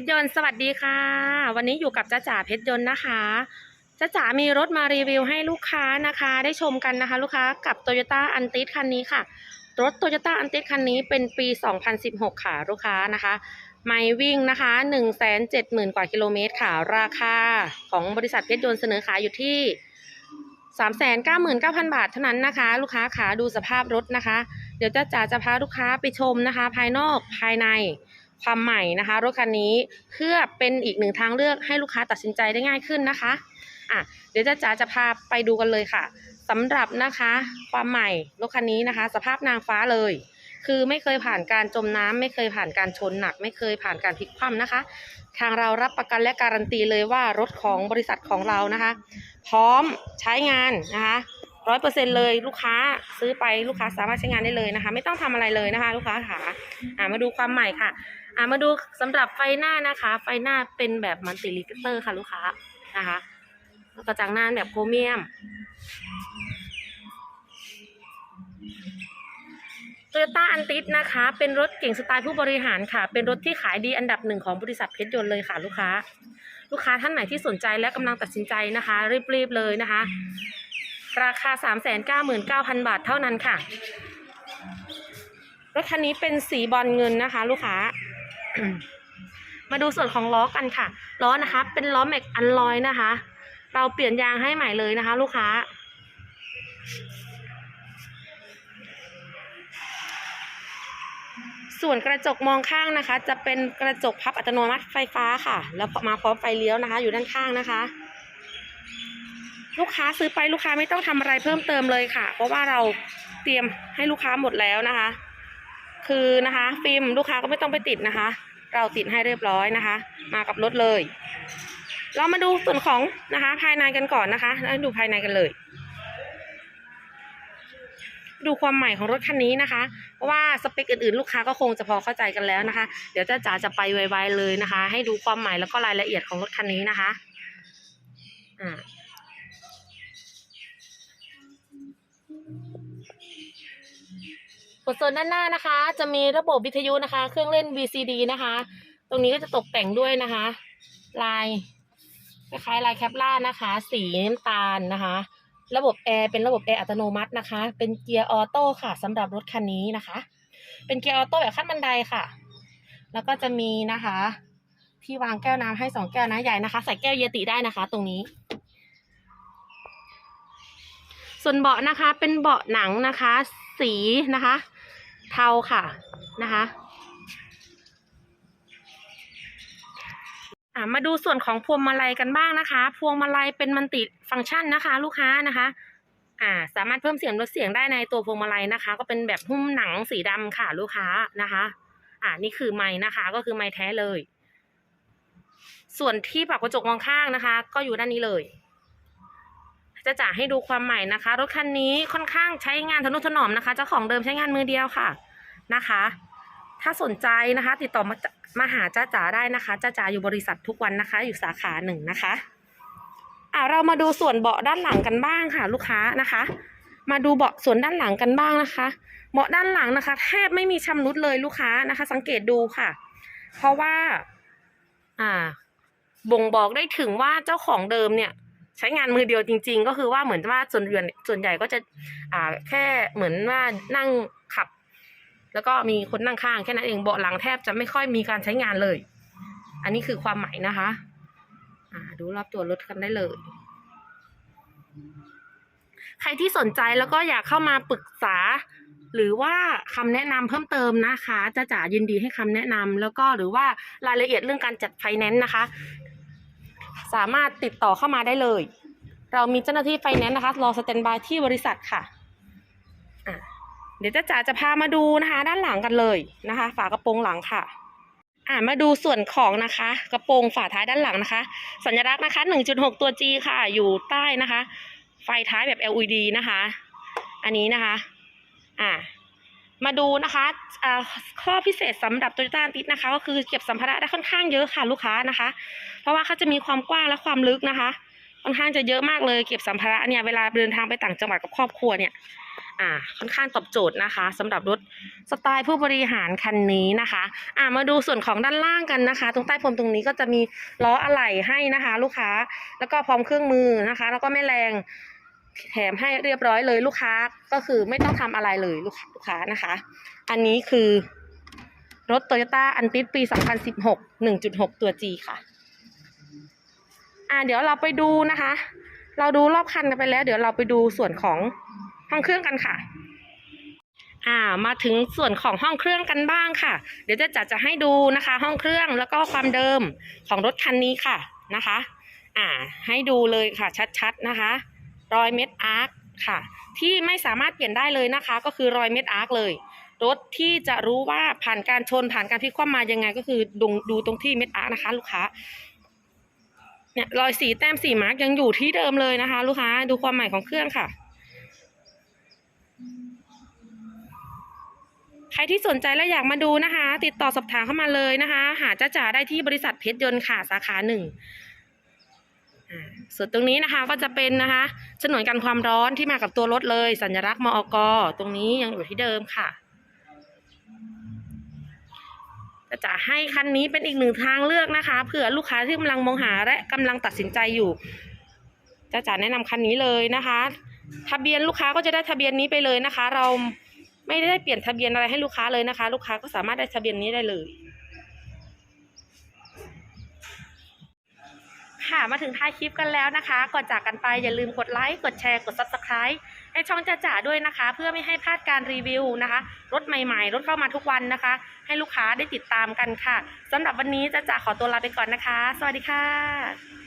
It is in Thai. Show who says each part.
Speaker 1: ชรยนต์สวัสดีค่ะ วันนี้อยู่กับจ้าจ๋าเพชรยนต์นะคะจ้าจ๋ามีรถมารีวิวให้ลูกค้านะคะ ได้ชมกันนะคะ ลูกค้ากับ Toyota a n t i s คันนี้ค่ะ รถ Toyota a n t i s คันนี้เป็นปี 2016 ค่ะลูกค้านะคะไม่วิ่งนะคะ170,000 กว่ากิโลเมตรค่ะ ราคาของบริษัทเพชรยนต์เสนอขายอยู่ที่ 399,000 บาทเท่านั้นนะคะ ลูกค้าขาดูสภาพรถนะคะ เดี๋ยวจ้าจ๋าจะพาลูกค้าไปชมนะคะ ภายนอกภายใน ความใหม่นะคะ รถคันนี้เพื่อเป็นอีกหนึ่งทางเลือกให้ลูกค้าตัดสินใจได้ง่ายขึ้นนะคะอะเดี๋ยวจ้าจ๋าจะพาไปดูกันเลยค่ะสำหรับนะคะ ความใหม่รถคันนี้นะคะ สภาพนางฟ้าเลย คือไม่เคยผ่านการจมน้ำไม่เคยผ่านการชนหนัก ไม่เคยผ่านการพลิกคว่ำนะคะ ทางเรารับประกันและการันตีเลยว่ารถของบริษัทของเรานะคะ พร้อมใช้งานนะคะร้อยเปอร์เซ็นเลยลูกค้าซื้อไปลูกค้าสามารถใช้งานได้เลยนะคะ ไม่ต้องทำอะไรเลยนะคะ ลูกค้าขาอ่ามาดูความใหม่ค่ะ อ่ามาดูสำหรับไฟหน้านะคะ ไฟหน้าเป็นแบบมัลติลิเตอร์ค่ะลูกค้านะคะกระจังหน้าแบบโครเมียมโตโยต้าอันติสนะคะ เป็นรถเก่งสไตล์ผู้บริหารค่ะ เป็นรถที่ขายดีอันดับหนึ่งของบริษัทเพชรยนต์เลยค่ะ ลูกค้า ลูกค้าท่านไหนที่สนใจและกำลังตัดสินใจนะคะ รีบๆเลยนะคะ ราคา 399,000 บาทเท่านั้นค่ะรถคันนี้เป็นสีบอลเงินนะคะ ลูกค้า มาดูส่วนของล้อกันค่ะ ล้อนะคะ เป็นล้อแม็กอันลอยนะคะ เราเปลี่ยนยางให้ใหม่เลยนะคะ ลูกค้า ส่วนกระจกมองข้างนะคะ จะเป็นกระจกพับอัตโนมัติไฟฟ้าค่ะ แล้วมาพร้อมไฟเลี้ยวนะคะ อยู่ด้านข้างนะคะ ลูกค้าซื้อไปลูกค้าไม่ต้องทำอะไรเพิ่มเติมเลยค่ะ เพราะว่าเราเตรียมให้ลูกค้าหมดแล้วนะคะ คือนะคะ ฟิล์มลูกค้าก็ไม่ต้องไปติดนะคะ เราติดให้เรียบร้อยนะคะ มากับรถเลย เรามาดูส่วนของนะคะ ภายในกันก่อนนะคะแล้วดูภายในกันเลย ดูความใหม่ของรถคันนี้นะคะ เพราะว่าสเปคอื่นๆ ลูกค้าก็คงจะพอเข้าใจกันแล้วนะคะ เดี๋ยวจ้าจ๋าจะไปไวๆเลยนะคะ ให้ดูความใหม่แล้วก็รายละเอียดของรถคันนี้นะคะอ่า ส่วนด้านหน้านะคะ จะมีระบบวิทยุนะคะ เครื่องเล่น VCD นะคะ ตรงนี้ก็จะตกแต่งด้วยนะคะ ลายคล้ายลายแคปล่านะคะ สีน้ำตาลนะคะ ระบบแอร์เป็นระบบแอร์อัตโนมัตินะคะ เป็นเกียร์ออโต้ค่ะสำหรับรถคันนี้นะคะ เป็นเกียร์ออโต้แบบขั้นบันไดค่ะ แล้วก็จะมีนะคะ ที่วางแก้วน้ำให้สองแก้วนะใหญ่นะคะ ใส่แก้วเยติได้นะคะ ตรงนี้ส่วนเบาะนะคะเป็นเบาะหนังนะคะ สีนะคะ เทาค่ะนะคะมาดูส่วนของพวงมาลัยกันบ้างนะคะ พวงมาลัยเป็นมันติฟังก์ชันนะคะ ลูกค้านะคะอ่าสามารถเพิ่มเสียงลดเสียงได้ในตัวพวงมาลัยนะคะ ก็เป็นแบบหุ้มหนังสีดำค่ะ ลูกค้านะคะ อ่านี่คือไม้นะคะ ก็คือไม้แท้เลย ส่วนที่ปรับกระจกมองข้างนะคะ ก็อยู่ด้านนี้เลย จะจ่าให้ดูความใหม่นะคะ รถคันนี้ค่อนข้างใช้งานทนุถนอมนะคะ เจ้าของเดิมใช้งานมือเดียวค่ะนะคะ ถ้าสนใจนะคะ ติดต่อมามาหาจ้าจ๋าได้นะคะจ้าจ๋าอยู่บริษัททุกวันนะคะ อยู่สาขาหนึ่งนะคะอ่าเรามาดูส่วนเบาะด้านหลังกันบ้างค่ะ ลูกค้านะคะ มาดูเบาะส่วนด้านหลังกันบ้างนะคะเบาะด้านหลังนะคะ แทบไม่มีชำรุดเลยลูกค้านะคะ สังเกตดูค่ะ เพราะว่า อ่า บ่งบอกได้ถึงว่าเจ้าของเดิมเนี่ย ใช้งานมือเดียวจริง ๆ ก็คือว่าเหมือนว่าส่วนใหญ่ส่วนใหญ่ก็จะอ่าแค่เหมือนว่านั่งขับ แล้วก็มีคนนั่งข้างแค่นั้นเองเบาะหลังแทบจะไม่ค่อยมีการใช้งานเลย อันนี้คือความหมายนะคะ อ่า ดูรอบตัวรถกันได้เลยใครที่สนใจแล้วก็อยากเข้ามาปรึกษา หรือว่าคำแนะนำเพิ่มเติมนะคะจะจ๋ายินดีให้คำแนะนำแล้วก็หรือว่ารายละเอียดเรื่องการจัดไฟแนนซ์นะคะ สามารถติดต่อเข้ามาได้เลย เรามีเจ้าหน้าที่ไฟแนนซ์นะคะ รอสแตนบายที่บริษัทค่ะะเดี๋ยวจ้าจ๋าจะพามาดูนะคะ ด้านหลังกันเลยนะคะ ฝากระโปรงหลังค่ะอ่ามาดูส่วนของนะคะ กระโปรงฝาท้ายด้านหลังนะคะ สัญลักษณ์นะคะ 1.6 ตัว G ค่ะ อยู่ใต้นะคะ ไฟท้ายแบบ LED นะคะ อันนี้นะคะ อ่า มาดูนะคะข้อพิเศษสำหรับ Toyota a n t i s นะคะ ก็คือเก็บสัมภาระได้ค่อนข้างเยอะค่ะลูกค้านะคะ เพราะว่าเขาจะมีความกว้างและความลึกนะคะ ค่อนข้างจะเยอะมากเลย เก็บสัมภาระเนี่ยเวลาเดินทางไปต่างจังหวัดกับครอบครัวเนี่ยอ่าค่อนข้างตอบโจทย์นะคะสำหรับรถสไตล์ผู้บริหารคันนี้นะคะ อ่ามาดูส่วนของด้านล่างกันนะคะ ตรงใต้พรมตรงนี้ก็จะมีล้ออะไหล่ให้นะคะ ลูกค้าแล้วก็พร้อมเครื่องมือนะคะ แล้วก็แม่แรง แถมให้เรียบร้อยเลยลูกค้าก็คือไม่ต้องทำอะไรเลยลูกค้าลูกค้านะคะ อันนี้คือรถ Toyota a n t i s ปี 2016 1.6 ตัว G ค่ะ อ่าเดี๋ยวเราไปดูนะคะ เราดูรอบคันกันไปแล้ว เดี๋ยวเราไปดูส่วนของห้องเครื่องกันค่ะ อ่า มาถึงส่วนของห้องเครื่องกันบ้างค่ะ เดี๋ยวจะจัดจะให้ดูนะคะ ห้องเครื่องแล้วก็ความเดิมของรถคันนี้ค่ะนะคะ อ่า ให้ดูเลยค่ะชัดๆนะคะ รอยเม็ดอาร์คค่ะ ที่ไม่สามารถเปลี่ยนได้เลยนะคะ ก็คือรอยเม็ดอาร์คเลย รถที่จะรู้ว่าผ่านการชนผ่านการพลิกคว่ำมายังไง ก็คือดูดูตรงที่เม็ดอาร์คนะคะ ลูกค้าเนี่ยรอยสีแต้มสีมาร์กยังอยู่ที่เดิมเลยนะคะ ลูกค้าดูความใหม่ของเครื่องค่ะ ใครที่สนใจและอยากมาดูนะคะ ติดต่อสอบถามเข้ามาเลยนะคะ หาจ้าจ๋าได้ที่บริษัทเพชรยนต์ค่ะสาขาหนึ่ง ส่วนตรงนี้นะคะก็จะเป็นนะคะฉนวนกันความร้อนที่มากับตัวรถเลย สัญลักษณ์มอกตรงนี้ยังอยู่ที่เดิมค่ะจะจะให้คันนี้เป็นอีกหนึ่งทางเลือกนะคะเผื่อลูกค้าที่กำลังมองหาและกำลังตัดสินใจอยู่จะจะแนะนำคันนี้เลยนะคะ ทะเบียนลูกค้าก็จะได้ทะเบียนนี้ไปเลยนะคะ เราไม่ได้เปลี่ยนทะเบียนอะไรให้ลูกค้าเลยนะคะ ลูกค้าก็สามารถได้ทะเบียนนี้ได้เลย ค่ะมาถึงท้ายคลิปกันแล้วนะคะ ก่อนจากกันไปอย่าลืมกดไลค์กดแชร์กด Subscribe ให้ช่องจ่าจ่าด้วยนะคะ เพื่อไม่ให้พลาดการรีวิวนะคะ รถใหม่ๆ รถเข้ามาทุกวันนะคะ ให้ลูกค้าได้ติดตามกันค่ะสำหรับวันนี้จ่าจ่าขอตัวลาไปก่อนนะคะ สวัสดีค่ะ